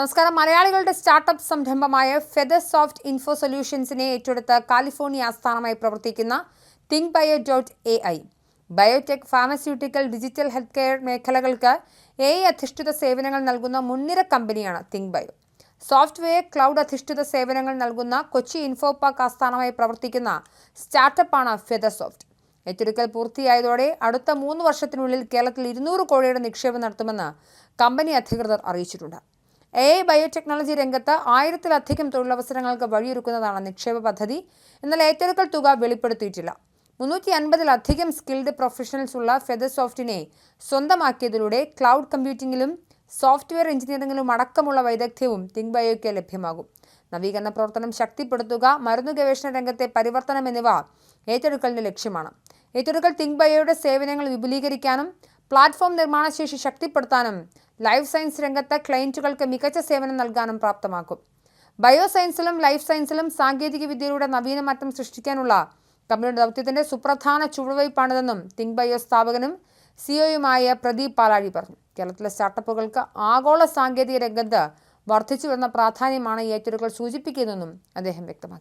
നമസ്കാരം. മലയാളികളുടെ സ്റ്റാർട്ടപ്പ് സംരംഭമായ ഫെദർ സോഫ്റ്റ് ഇൻഫോ സൊല്യൂഷൻസിനെ ഏറ്റെടുത്ത് കാലിഫോർണിയ ആസ്ഥാനമായി പ്രവർത്തിക്കുന്ന Think Bio dot A I biotech pharmaceutical digital health care മേഖലകൾക്ക് എ ഐ അധിഷ്ഠിത സേവനങ്ങൾ നൽകുന്ന മുൻനിര കമ്പനിയാണ് തിങ്ക് ബയോ സോഫ്റ്റ്വെയർ ക്ലൗഡ് അധിഷ്ഠിത സേവനങ്ങൾ നൽകുന്ന കൊച്ചി ഇൻഫോപാർക്ക് ആസ്ഥാനമായി പ്രവർത്തിക്കുന്ന സ്റ്റാർട്ടപ്പാണ് ഫെദർ സോഫ്റ്റ് ഏറ്റെടുക്കൽ പൂർത്തിയായതോടെ അടുത്ത മൂന്ന് വർഷത്തിനുള്ളിൽ കേരളത്തിൽ ഇരുന്നൂറ് കോടിയുടെ നിക്ഷേപം നടത്തുമെന്ന് കമ്പനി അധികൃതർ അറിയിച്ചിട്ടുണ്ട്. എ ഐ ബയോടെക്നോളജി രംഗത്ത് ആയിരത്തിലധികം തൊഴിലവസരങ്ങൾക്ക് വഴിയൊരുക്കുന്നതാണ് നിക്ഷേപ പദ്ധതി. എന്നാൽ ഏറ്റെടുക്കൽ തുക വെളിപ്പെടുത്തിയിട്ടില്ല. മുന്നൂറ്റി അൻപതിലധികം സ്കിൽഡ് പ്രൊഫഷണൽസ് ഉള്ള ഫെദർ സോഫ്റ്റിനെ സ്വന്തമാക്കിയതിലൂടെ ക്ലൗഡ് കമ്പ്യൂട്ടിംഗിലും സോഫ്റ്റ്വെയർ എഞ്ചിനീയറിംഗിലും അടക്കമുള്ള വൈദഗ്ധ്യവും തിങ്ക് ബയോയ്ക്ക് ലഭ്യമാകും. നവീകരണ പ്രവർത്തനം ശക്തിപ്പെടുത്തുക മരുന്ന് ഗവേഷണ രംഗത്തെ പരിവർത്തനം എന്നിവ ഏറ്റെടുക്കലിന്റെ ലക്ഷ്യമാണ്. ഏറ്റെടുക്കൽ തിങ്ക് ബയോയുടെ സേവനങ്ങൾ വിപുലീകരിക്കാനും പ്ലാറ്റ്ഫോം നിർമ്മാണശേഷി ശക്തിപ്പെടുത്താനും ലൈഫ് സയൻസ് രംഗത്ത് ക്ലയന്റുകൾക്ക് മികച്ച സേവനം നൽകാനും പ്രാപ്തമാക്കും. ബയോ സയൻസിലും ലൈഫ് സയൻസിലും സാങ്കേതിക വിദ്യയിലൂടെ നവീനമാറ്റം സൃഷ്ടിക്കാനുള്ള കമ്പനിയുടെ ദൗത്യത്തിന്റെ സുപ്രധാന ചുവടുവയ്പ്പാണിതെന്നും തിങ്ക് ബയോ സ്ഥാപകനും സിഒയുമായ പ്രദീപ് പാലാഴി പറഞ്ഞു. കേരളത്തിലെ സ്റ്റാർട്ടപ്പുകൾക്ക് ആഗോള സാങ്കേതിക രംഗത്ത് വർദ്ധിച്ചു വരുന്ന പ്രാധാന്യമാണ് ഈ ഏറ്റെടുക്കൽ സൂചിപ്പിക്കുന്നതെന്നും അദ്ദേഹം വ്യക്തമാക്കി.